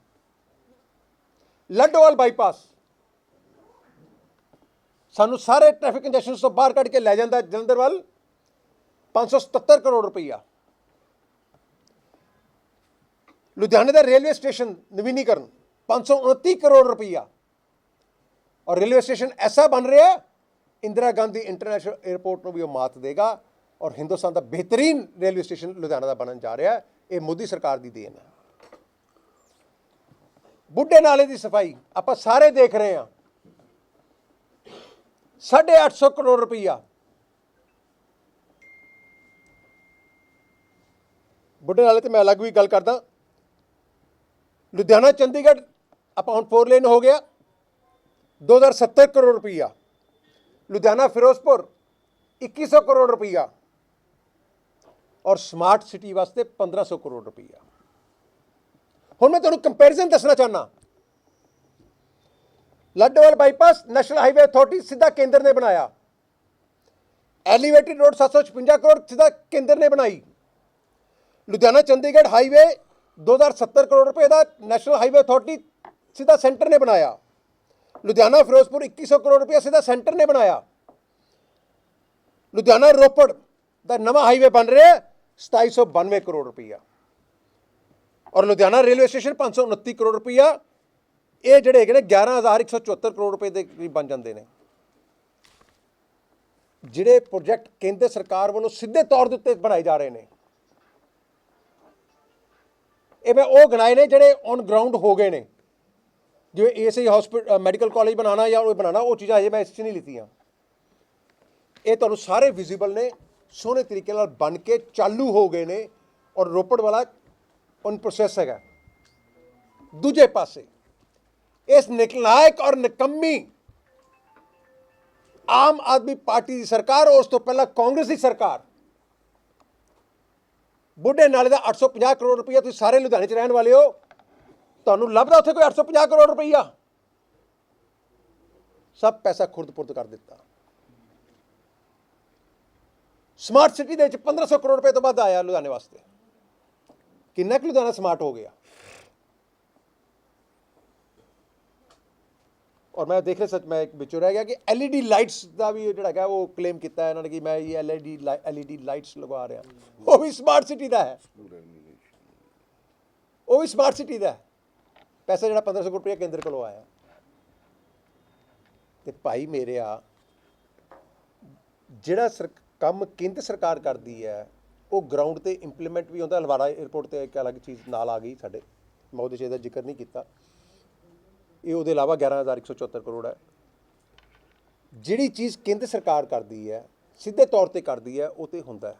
ਲੱਡੋਵਾਲ ਬਾਈਪਾਸ। ਸਾਨੂੰ ਸਾਰੇ ਟ੍ਰੈਫਿਕ ਕੰਜੈਸ਼ਨ ਤੋਂ ਬਾਹਰ ਕੱਢ ਕੇ ਲੈ ਜਾਂਦਾ ਹੈ ਜਲੰਧਰ ਵੱਲ 577 ਕਰੋੜ ਰੁਪਈਆ। ਲੁਧਿਆਣੇ ਦਾ ਰੇਲਵੇ ਸਟੇਸ਼ਨ ਨਵੀਨੀਕਰਨ 529 ਕਰੋੜ ਰੁਪਈਆ। ਔਰ ਰੇਲਵੇ ਸਟੇਸ਼ਨ ਐਸਾ ਬਣ ਰਿਹਾ, ਇੰਦਰਾ ਗਾਂਧੀ ਇੰਟਰਨੈਸ਼ਨਲ 에ਅਰਪੋਰਟ ਨੂੰ ਵੀ ਉਹ ਮਾਤ ਦੇਗਾ। ਔਰ ਹਿੰਦੁਸਤਾਨ ਦਾ ਬਿਹਤਰੀਨ ਰੇਲਵੇ ਸਟੇਸ਼ਨ ਲੁਧਿਆਣਾ ਦਾ ਬਣਨ ਜਾ ਰਿਹਾ ਹੈ ਇਹ ਮੋਦੀ ਸਰਕਾਰ ਦੀ ਦੇਣ ਹੈ। ਬੁੱਢੇ ਨਾਲੇ ਦੀ ਸਫ਼ਾਈ, ਆਪਾਂ ਸਾਰੇ ਦੇਖ ਰਹੇ ਹਾਂ। 850 ਕਰੋੜ ਰੁਪਈਆ। ਬੁੱਢੇ ਨਾਲੇ ਤੇ ਮੈਂ ਅਲੱਗ ਵੀ ਗੱਲ ਕਰਦਾ। ਲੁਧਿਆਣਾ, ਚੰਡੀਗੜ੍ਹ, ਆਪਾਂ ਹੁਣ ਫੋਰ ਲੇਨ ਹੋ ਗਿਆ। 2070 ਕਰੋੜ ਰੁਪਈਆ। ਲੁਧਿਆਣਾ, ਫਿਰੋਜ਼ਪੁਰ 2100 ਕਰੋੜ ਰੁਪਈਆ। ਔਰ ਸਮਾਰਟ ਸਿਟੀ ਵਾਸਤੇ 1500 ਕਰੋੜ ਰੁਪਈਆ। ਹੁਣ ਮੈਂ ਤੁਹਾਨੂੰ ਕੰਪੈਰੀਜ਼ਨ ਦੱਸਣਾ ਚਾਹਨਾ Ladhowal bypass national highway authority ਸਿੱਧਾ ਕੇਂਦਰ ਨੇ ਬਣਾਇਆ। ਐਲੀਵੇਟਡ ਰੋਡ 756 ਕਰੋੜ ਸਿੱਧਾ ਕੇਂਦਰ ਨੇ ਬਣਾਈ। ਲੁਧਿਆਣਾ ਚੰਡੀਗੜ੍ਹ ਹਾਈਵੇ 2070 ਕਰੋੜ ਰੁਪਏ ਦਾ ਨੈਸ਼ਨਲ ਹਾਈਵੇ ਅਥਾਰਟੀ ਸਿੱਧਾ ਸੈਂਟਰ ਨੇ ਬਣਾਇਆ। ਲੁਧਿਆਣਾ ਫਿਰੋਜ਼ਪੁਰ 2100 ਕਰੋੜ ਰੁਪਏ ਸਿੱਧਾ ਸੈਂਟਰ ਨੇ ਬਣਾਇਆ। ਲੁਧਿਆਣਾ ਰੋਪੜ ਦਾ ਨਵਾਂ ਹਾਈਵੇ ਬਣ ਰਿਹਾ ਹੈ, 2792 ਕਰੋੜ ਰੁਪਈਆ। ਔਰ ਲੁਧਿਆਣਾ ਰੇਲਵੇ ਸਟੇਸ਼ਨ 529 ਕਰੋੜ ਰੁਪਈਆ, ਇਹ ਜਿਹੜੇ ਹੈਗੇ ਨੇ 11174 ਕਰੋੜ ਰੁਪਏ ਦੇ ਕਰੀਬ ਬਣ ਜਾਂਦੇ ਨੇ। ਜਿਹੜੇ ਪ੍ਰੋਜੈਕਟ ਕੇਂਦਰ ਸਰਕਾਰ ਵੱਲੋਂ ਸਿੱਧੇ ਤੌਰ ਦੇ ਉੱਤੇ ਬਣਾਏ ਜਾ ਰਹੇ ਨੇ, ਇਹ ਮੈਂ ਉਹ ਗਣਾਏ ਨੇ ਜਿਹੜੇ ਔਨ ਗਰਾਊਂਡ ਹੋ ਗਏ ਨੇ। ਜਿਵੇਂ ਏਐਸਆਈ ਹਸਪੀਟਲ ਮੈਡੀਕਲ ਕਾਲਜ ਬਣਾਉਣਾ ਜਾਂ ਉਹ ਬਣਾਉਣਾ, ਉਹ ਚੀਜ਼ਾਂ ਹਜੇ ਮੈਂ ਇਸ 'ਚ ਨਹੀਂ ਲਿੱਤੀਆਂ। ਇਹ ਤੁਹਾਨੂੰ ਸਾਰੇ ਵਿਜ਼ੀਬਲ ਨੇ, ਸੋਹਣੇ ਤਰੀਕੇ ਨਾਲ ਬਣ ਕੇ ਚਾਲੂ ਹੋ ਗਏ ਨੇ ਔਰ ਰੋਪੜ ਵਾਲਾ ਔਨ ਪ੍ਰੋਸੈਸ ਹੈਗਾ ਦੂਜੇ ਪਾਸੇ ਇਸ ਨਿਕਲਾਇਕ ਔਰ ਨਿਕੰਮੀ ਆਮ ਆਦਮੀ ਪਾਰਟੀ ਦੀ ਸਰਕਾਰ ਉਸ ਤੋਂ ਪਹਿਲਾਂ ਕਾਂਗਰਸ ਦੀ ਸਰਕਾਰ ਬੁੱਢੇ ਨਾਲੇ ਦਾ 850 ਕਰੋੜ ਰੁਪਈਆ ਤੁਸੀਂ ਸਾਰੇ ਲੁਧਿਆਣੇ 'ਚ ਰਹਿਣ ਵਾਲੇ ਹੋ ਤੁਹਾਨੂੰ ਲੱਭਦਾ ਉੱਥੇ ਕੋਈ 850 ਕਰੋੜ ਰੁਪਈਆ ਸਭ ਪੈਸਾ ਖੁਰਦ-ਪੁਰਦ ਕਰ ਦਿੱਤਾ ਸਮਾਰਟ ਸਿਟੀ ਦੇ ਵਿੱਚ 1500 ਕਰੋੜ ਰੁਪਏ ਤੋਂ ਵੱਧ ਆਇਆ ਲੁਧਿਆਣੇ ਵਾਸਤੇ ਕਿੰਨਾ ਕੁ ਲੁਧਿਆਣਾ ਸਮਾਰਟ ਹੋ ਗਿਆ? ਔਰ ਮੈਂ ਦੇਖ ਰਿਹਾ ਸੱਚ, ਮੈਂ ਇੱਕ ਵਿੱਚੋਂ ਰਹਿ ਗਿਆ ਕਿ LED ਲਾਈਟਸ ਦਾ ਵੀ ਜਿਹੜਾ ਹੈਗਾ ਉਹ ਕਲੇਮ ਕੀਤਾ ਹੈ ਇਹਨਾਂ ਨੇ ਕਿ ਮੈਂ ਇਹ LED LED ਲਾਈਟਸ ਲਗਵਾ ਰਿਹਾ। ਉਹ ਵੀ ਸਮਾਰਟ ਸਿਟੀ ਦਾ ਹੈ। ਉਹ ਵੀ ਸਮਾਰਟ ਸਿਟੀ ਦਾ ਪੈਸਾ ਜਿਹੜਾ 1500 ਕਰੋੜ ਰੁਪਏ ਕੇਂਦਰ ਕੋਲੋਂ ਆਇਆ। ਤੇ ਭਾਈ ਮੇਰੇ ਆ, ਜਿਹੜਾ ਸਰ ਕੰਮ ਕੇਂਦਰ ਸਰਕਾਰ ਕਰਦੀ ਹੈ ਉਹ ਗਰਾਊਂਡ ਤੇ ਇੰਪਲੀਮੈਂਟ ਵੀ ਹੁੰਦਾ ਹਲਵਾਰਾ 에ਅਰਪੋਰਟ ਤੇ ਇੱਕ ਅਲੱਗ ਚੀਜ਼ ਨਾਲ ਆ ਗਈ ਸਾਡੇ। ਮੈਂ ਉਹਦੇ 'ਚ ਇਹਦਾ ਜ਼ਿਕਰ ਨਹੀਂ ਕੀਤਾ। ਇਹ ਉਹਦੇ ਇਲਾਵਾ 11174 ਕਰੋੜ ਹੈ। ਜਿਹੜੀ ਚੀਜ਼ ਕੇਂਦਰ ਸਰਕਾਰ ਕਰਦੀ ਹੈ, ਸਿੱਧੇ ਤੌਰ ਤੇ ਕਰਦੀ ਹੈ, ਉਹ ਤੇ ਹੁੰਦਾ ਹੈ।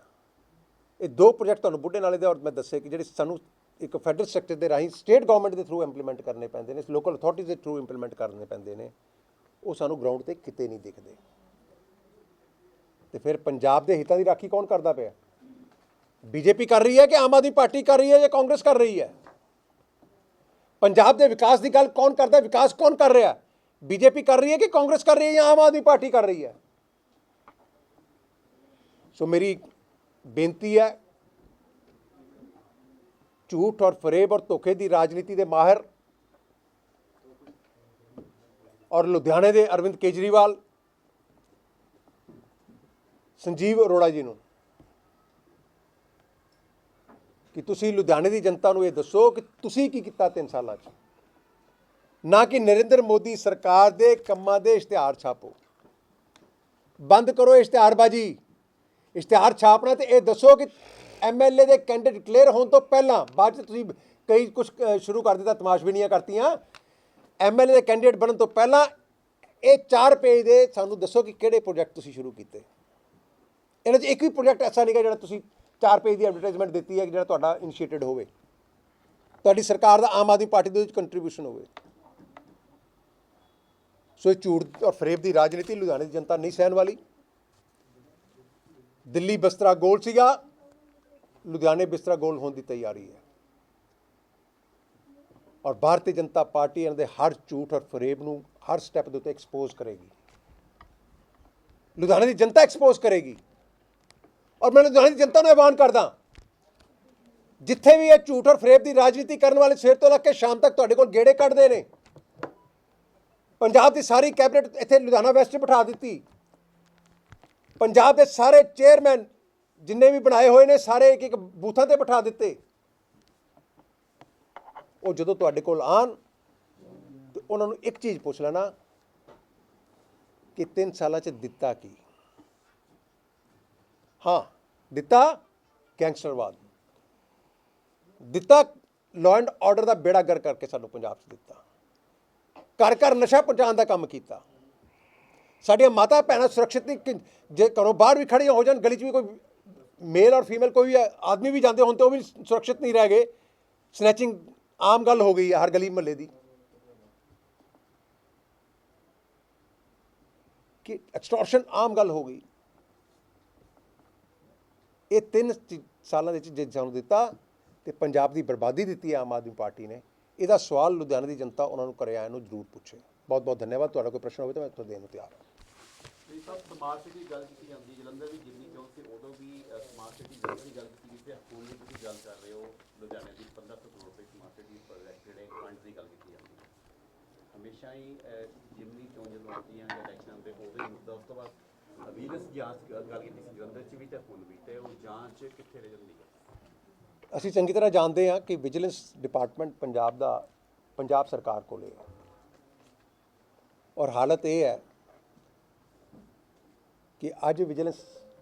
ਇਹ ਦੋ ਪ੍ਰੋਜੈਕਟ ਤੁਹਾਨੂੰ ਬੁੱਢੇ ਨਾਲੇ ਦੇ ਔਰ ਮੈਂ ਦੱਸੇ ਕਿ ਜਿਹੜੇ ਸਾਨੂੰ ਇੱਕ ਫੈਡਰਲ ਸੈਕਟਰ ਦੇ ਰਾਹੀਂ ਸਟੇਟ ਗਵਰਨਮੈਂਟ ਦੇ ਥਰੂ ਇੰਪਲੀਮੈਂਟ ਕਰਨੇ ਪੈਂਦੇ ਨੇ ਲੋਕਲ ਅਥਾਰਟੀਜ਼ ਦੇ ਥਰੂ ਇੰਪਲੀਮੈਂਟ ਕਰਨੇ ਪੈਂਦੇ ਨੇ, ਉਹ ਸਾਨੂੰ ਗਰਾਊਂਡ ਤੇ ਕਿਤੇ ਨਹੀਂ ਦਿਖਦੇ। ਤੇ ਫਿਰ ਪੰਜਾਬ ਦੇ ਹਿੱਤਾਂ ਦੀ ਰਾਖੀ ਕੌਣ ਕਰਦਾ ਪਿਆ? ਬੀਜੇਪੀ ਕਰ ਰਹੀ ਹੈ ਕਿ ਆਮ ਆਦਮੀ ਪਾਰਟੀ ਕਰ ਰਹੀ ਹੈ ਜਾਂ ਕਾਂਗਰਸ ਕਰ ਰਹੀ ਹੈ? ਪੰਜਾਬ ਦੇ ਵਿਕਾਸ ਦੀ ਗੱਲ ਕੌਣ ਕਰਦਾ ਵਿਕਾਸ ਕੌਣ ਕਰ ਰਿਹਾ ਬੀਜੇਪੀ ਕਰ ਰਹੀ ਹੈ ਕਿ ਕਾਂਗਰਸ ਕਰ ਰਹੀ ਹੈ ਜਾਂ ਆਮ ਆਦਮੀ ਪਾਰਟੀ ਕਰ ਰਹੀ ਹੈ? ਸੋ ਮੇਰੀ ਬੇਨਤੀ ਹੈ, ਝੂਠ ਔਰ ਫਰੇਬ ਔਰ ਧੋਖੇ ਦੀ ਰਾਜਨੀਤੀ ਦੇ ਮਾਹਿਰ ਔਰ ਲੁਧਿਆਣੇ ਦੇ ਅਰਵਿੰਦ ਕੇਜਰੀਵਾਲ, ਸੰਜੀਵ ਅਰੋੜਾ ਜੀ ਨੂੰ। ਕਿ ਤੁਸੀਂ ਲੁਧਿਆਣੇ ਦੀ ਜਨਤਾ ਨੂੰ ਇਹ ਦੱਸੋ ਕਿ ਤੁਸੀਂ ਕੀ ਕੀਤਾ 3 ਸਾਲਾਂ 'ਚ? ਨਾ ਕਿ ਨਰਿੰਦਰ ਮੋਦੀ ਸਰਕਾਰ ਦੇ ਕੰਮਾਂ ਦੇ ਇਸ਼ਤਿਹਾਰ ਛਾਪੋ। ਬੰਦ ਕਰੋ ਇਸ਼ਤਿਹਾਰਬਾਜ਼ੀ। ਇਸ਼ਤਿਹਾਰ ਛਾਪਣਾ ਤੇ ਇਹ ਦੱਸੋ ਕਿ ਐਮਐਲਏ ਦੇ ਕੈਂਡੀਡੇਟ ਡਿਕਲੇਅਰ ਹੋਣ ਤੋਂ ਪਹਿਲਾਂ ਬਾਅਦ ਚ ਤੁਸੀਂ ਕਈ ਕੁਝ ਸ਼ੁਰੂ ਕਰ ਦਿੱਤਾ ਤਮਾਸ਼ਬੀਨੀਆਂ ਕਰਤੀਆਂ। ਐਮਐਲਏ ਦੇ ਕੈਂਡੀਡੇਟ ਬਣਨ ਤੋਂ ਪਹਿਲਾਂ ਇਹ ਚਾਰ ਪੇਜ ਦੇ ਸਾਨੂੰ ਦੱਸੋ ਕਿ ਕਿਹੜੇ ਪ੍ਰੋਜੈਕਟ ਤੁਸੀਂ ਸ਼ੁਰੂ ਕੀਤੇ। ਇਹਨਾਂ 'ਚ ਇੱਕ ਵੀ ਪ੍ਰੋਜੈਕਟ ਐਸਾ ਨਹੀਂਗਾ ਜਿਹੜਾ ਤੁਸੀਂ 4 ਪੇਜ ਦੀ ਐਡਵਰਟਾਈਜ਼ਮੈਂਟ ਦਿੱਤੀ ਹੈ ਕਿ ਜਿਹੜਾ ਤੁਹਾਡਾ ਇਨੀਸ਼ੀਏਟਡ ਹੋਵੇ। ਤੁਹਾਡੀ ਸਰਕਾਰ ਦਾ ਆਮ ਆਦਮੀ ਪਾਰਟੀ ਦੇ ਵਿੱਚ ਕੰਟਰੀਬਿਊਸ਼ਨ ਹੋਵੇ। ਸੋ ਇਹ ਝੂਠ ਔਰ ਫਰੇਬ ਦੀ ਰਾਜਨੀਤੀ, ਲੁਧਿਆਣੇ ਦੀ ਜਨਤਾ ਨਹੀਂ ਸਹਿਣ ਵਾਲੀ। ਦਿੱਲੀ ਬਿਸਤਰਾ ਗੋਲ ਸੀਗਾ। ਲੁਧਿਆਣੇ ਬਿਸਤਰਾ ਗੋਲ ਹੋਣ ਦੀ ਤਿਆਰੀ ਹੈ। ਔਰ ਭਾਰਤੀ ਜਨਤਾ ਪਾਰਟੀ ਇਹਨਾਂ ਦੇ ਹਰ ਝੂਠ ਔਰ ਫਰੇਬ ਨੂੰ ਹਰ ਸਟੈਪ ਦੇ ਉੱਤੇ ਐਕਸਪੋਜ਼ ਕਰੇਗੀ। ਲੁਧਿਆਣੇ ਦੀ ਜਨਤਾ ਐਕਸਪੋਜ਼ ਕਰੇਗੀ। ਔਰ ਮੈਂ ਲੁਧਿਆਣੇ ਦੀ ਜਨਤਾ ਨੂੰ ਐਵਾਨ ਕਰਦਾ। ਜਿੱਥੇ ਵੀ ਇਹ ਝੂਠ ਔਰ ਫਰੇਬ ਦੀ ਰਾਜਨੀਤੀ ਕਰਨ ਵਾਲੇ ਸਵੇਰ ਤੋਂ ਲੱਗ ਕੇ ਸ਼ਾਮ ਤੱਕ ਤੁਹਾਡੇ ਕੋਲ ਗੇੜੇ ਕੱਢਦੇ ਨੇ। ਪੰਜਾਬ ਦੀ ਸਾਰੀ ਕੈਬਨਿਟ ਇੱਥੇ ਲੁਧਿਆਣਾ ਵੈਸਟ ਬਿਠਾ ਦਿੱਤੀ। ਪੰਜਾਬ ਦੇ ਸਾਰੇ ਚੇਅਰਮੈਨ ਜਿੰਨੇ ਵੀ ਬਣਾਏ ਹੋਏ ਨੇ, ਸਾਰੇ ਇੱਕ ਇੱਕ ਬੂਥਾਂ ਤੇ ਬਿਠਾ ਦਿੱਤੇ। ਉਹ ਜਦੋਂ ਤੁਹਾਡੇ ਕੋਲ ਆਣ ਤੇ ਉਹਨਾਂ ਨੂੰ ਇੱਕ ਚੀਜ਼ ਪੁੱਛ ਲੈਣਾ, ਕਿ 3 ਸਾਲਾਂ 'ਚ ਦਿੱਤਾ ਕੀ? ਹਾਂ, ਦਿੱਤਾ ਗੈਂਗਸਟਰਵਾਦ ਦਿੱਤਾ ਲਾਅ ਐਂਡ ਆਰਡਰ ਦਾ ਬੇੜਾ ਗਰ ਕਰਕੇ ਸਾਨੂੰ ਪੰਜਾਬ 'ਚ ਦਿੱਤਾ। ਘਰ ਘਰ ਨਸ਼ਾ ਪਹੁੰਚਾਉਣ ਦਾ ਕੰਮ ਕੀਤਾ। ਸਾਡੀਆਂ ਮਾਤਾ ਭੈਣਾਂ ਸੁਰੱਖਿਅਤ ਨਹੀਂ ਜੇ ਘਰੋਂ ਬਾਹਰ ਵੀ ਖੜੀਆਂ ਹੋ ਜਾਣ, ਗਲੀ 'ਚ ਵੀ ਕੋਈ ਮੇਲ ਔਰ ਫੀਮੇਲ ਕੋਈ ਵੀ ਆਦਮੀ ਵੀ ਜਾਂਦੇ ਹੋਣ ਤੇ ਉਹ ਵੀ ਸੁਰੱਖਿਅਤ ਨਹੀਂ ਰਹਿ ਗਏ। ਸਨੈਚਿੰਗ ਆਮ ਗੱਲ ਹੋ ਗਈ ਹੈ ਹਰ ਗਲੀ ਮਹੱਲੇ ਦੀ। ਕਿ ਐਕਸਟੋਰਸ਼ਨ ਆਮ ਗੱਲ ਹੋ ਗਈ। ਇਹ ਤਿੰਨ ਸਾਲਾਂ ਦੇ ਵਿੱਚ ਜੇ ਸਾਨੂੰ ਦਿੱਤਾ ਤੇ ਪੰਜਾਬ ਦੀ ਬਰਬਾਦੀ ਦਿੱਤੀ ਆਮ ਆਦਮੀ ਪਾਰਟੀ ਨੇ। ਇਹਦਾ ਸਵਾਲ ਲੁਧਿਆਣਾ ਦੀ ਜਨਤਾ ਉਹਨਾਂ ਨੂੰ ਕਰਿਆ ਨੂੰ ਜ਼ਰੂਰ ਪੁੱਛੇ। ਬਹੁਤ ਬਹੁਤ ਧੰਨਵਾਦ। ਤੁਹਾਡਾ ਕੋਈ ਪ੍ਰਸ਼ਨ ਹੋਵੇ ਤਾਂ ਮੈਂ ਤੁਹਾਨੂੰ ਦੇਣ ਨੂੰ ਤਿਆਰ ਹਾਂ।
ਇਹ ਸਭ ਸਮਾਰਟ ਸਿਟੀ ਗੱਲ ਕੀਤੀ ਜਾਂਦੀ ਜਲੰਧਰ ਵੀ ਜਿੰਨੀ ਚੌਂਕ ਸੀ ਉਦੋਂ ਵੀ ਸਮਾਰਟ ਸਿਟੀ ਜਲੰਧਰ ਦੀ ਗੱਲ ਕੀਤੀ ਗਈ ਸੀ ਹੁਣ ਵੀ ਤੁਸੀਂ ਗੱਲ ਕਰ ਰਹੇ ਹੋ ਲੁਧਿਆਣੇ ਦੀ 1500 ਕਰੋੜ ਰੁਪਏ ਸਮਾਰਟ ਸਿਟੀ ਪ੍ਰੋਜੈਕਟ ਜਿਹੜੇ ਫੰਡ ਦੀ ਗੱਲ ਕੀਤੀ ਜਾਂਦੀ ਹੈ। ਹਮੇਸ਼ਾ ਹੀ ਅਹ, ਚੋਣ ਜਦੋਂ ਆਉਂਦੀਆਂ ਜਾਂ ਇਲੈਕਸ਼ਨ ਤੇ ਉਦੋਂ ਹੀ ਮੁੱਦਾ ਉਸ ਤੋਂ ਬਾਅਦ ਵੀਰਸ ਜਾਂਚ ਗੱਲ ਕੀਤੀ ਸੀ, ਜਲੰਧਰ 'ਚ ਵੀ ਤੇ ਹੁਣ ਵੀ ਤੇ ਉਹ ਜਾਂਚ ਕਿੱਥੇ ਰਹਿ ਜਾਂਦੀ ਹੈ?
ਅਸੀਂ ਚੰਗੀ ਤਰ੍ਹਾਂ ਜਾਣਦੇ ਹਾਂ ਕਿ ਵਿਜੀਲੈਂਸ ਡਿਪਾਰਟਮੈਂਟ ਪੰਜਾਬ ਦਾ, ਪੰਜਾਬ ਸਰਕਾਰ ਕੋਲੇ ਹੈ। ਔਰ ਹਾਲਤ ਇਹ ਹੈ ਕਿ ਅੱਜ ਵਿਜੀਲੈਂਸ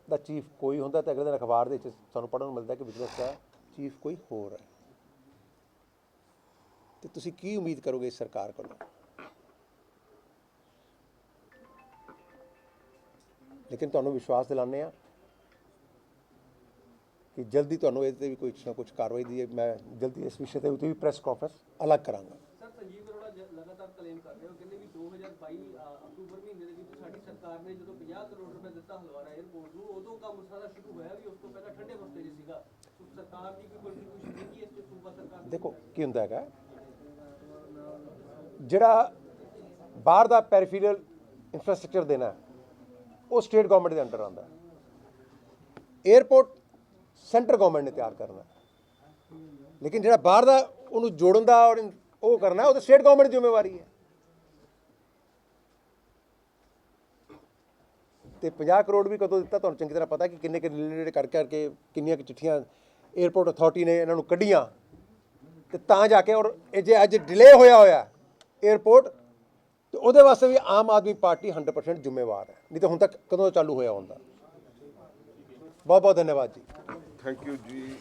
ਦਾ ਚੀਫ ਕੋਈ ਹੁੰਦਾ ਤੇ ਅਗਲੇ ਦਿਨ ਅਖਬਾਰ ਦੇ ਵਿੱਚ ਸਾਨੂੰ ਪੜ੍ਹਨ ਨੂੰ ਮਿਲਦਾ ਕਿ ਵਿਜੀਲੈਂਸ ਦਾ ਚੀਫ ਕੋਈ ਹੋਰ ਹੈ। ਤੇ ਤੁਸੀਂ ਕੀ ਉਮੀਦ ਕਰੋਗੇ ਇਸ ਸਰਕਾਰ ਕੋਲੋਂ? ਲੇਕਿਨ ਤੁਹਾਨੂੰ ਵਿਸ਼ਵਾਸ ਦਿਲਾਉਂਦੇ ਆ ਕਿ ਜਲਦੀ ਤੁਹਾਨੂੰ ਇਹਦੇ ਤੇ ਵੀ ਕੋਈ ਕੁਛ ਨਾ ਕੁਝ ਕਾਰਵਾਈ ਦੀ। ਮੈਂ ਜਲਦੀ ਇਸ ਵਿਸ਼ੇ ਤੇ ਉੱਤੇ ਵੀ ਪ੍ਰੈਸ ਕਾਨਫਰੰਸ ਅਲੱਗ ਕਰਾਂਗਾ।
ਸਰ ਸੰਜੀਵ ਅਰੋੜਾ ਜ- ਲਗਾਤਾਰ ਕਲੇਮ ਕਰ ਰਹੇ ਹੋ ਕਹਿੰਦੇ ਵੀ 2022 ਅ, ਅਕਤੂਬਰ ਮਹੀਨੇ ਦੇ ਵਿੱਚ ਸਾਡੀ ਸਰਕਾਰ ਨੇ ਜਦੋਂ 50 ਕਰੋੜ ਰੁਪਏ ਦਿੱਤਾ ਹਲਵਾਰਾ 에ਅਰਪੋਰਟ ਨੂੰ ਉਦੋਂ ਕੰਮ ਸਾਰਾ ਸ਼ੁਰੂ ਹੋਇਆ ਵੀ ਉਸ ਤੋਂ ਪਹਿਲਾਂ ਠੰਡੇ ਵਸਤੇ ਜੀ ਸੀਗਾ। ਸੋ ਸਰਕਾਰ ਦੀ ਕੋਈ ਕੰਟਰੀਬਿਊਸ਼ਨ ਨਹੀਂ ਇਸ ਤੇ ਸੂਬਾ ਸਰਕਾਰ ਦੀ।
ਦੇਖੋ ਕੀ ਹੁੰਦਾ ਹੈਗਾ? ਜਿਹੜਾ ਬਾਹਰ ਦਾ ਪੈਰੀਫੀਰਲ ਇਨਫਰਾਸਟ੍ਰਕਚਰ ਦੇਣਾ ਉਹ ਸਟੇਟ ਗਵਰਨਮੈਂਟ ਦੇ ਅੰਡਰ ਆਉਂਦਾ ਏਅਰਪੋਰਟ ਸੈਂਟਰ ਗਵਰਨਮੈਂਟ ਨੇ ਤਿਆਰ ਕਰਨਾ ਲੇਕਿਨ ਜਿਹੜਾ ਬਾਹਰ ਦਾ ਉਹਨੂੰ ਜੋੜਨ ਦਾ ਔਰ ਉਹ ਕਰਨਾ ਉਹ ਤਾਂ ਸਟੇਟ ਗਵਰਨਮੈਂਟ ਦੀ ਜ਼ਿੰਮੇਵਾਰੀ ਹੈ। ਤੇ 50 ਕਰੋੜ ਵੀ ਕਦੋਂ ਦਿੱਤਾ ਤੁਹਾਨੂੰ ਚੰਗੀ ਤਰ੍ਹਾਂ ਪਤਾ ਕਿ ਕਿੰਨੇ ਕਿ ਰਿਲੇਟਡ ਕਰ ਕਰਕੇ ਕਿੰਨੀਆਂ ਕਿ ਚਿੱਠੀਆਂ ਏਅਰਪੋਰਟ ਅਥਾਰਟੀ ਨੇ ਇਹਨਾਂ ਨੂੰ ਕੱਢੀਆਂ। ਤੇ ਤਾਂ ਜਾ ਕੇ ਔਰ ਇਹ ਜੇ ਅੱਜ ਡਿਲੇ ਹੋਇਆ ਹੋਇਆ ਏਅਰਪੋਰਟ ਤੇ ਉਹਦੇ ਵਾਸਤੇ ਵੀ ਆਮ ਆਦਮੀ ਪਾਰਟੀ 100% ਜ਼ਿੰਮੇਵਾਰ ਹੈ। ਨਹੀਂ ਤਾਂ ਹੁਣ ਤੱਕ ਕਦੋਂ ਚਾਲੂ ਹੋਇਆ ਹੁੰਦਾ? ਬਹੁਤ ਬਹੁਤ ਧੰਨਵਾਦ ਜੀ।
ਥੈਂਕ ਯੂ ਜੀ।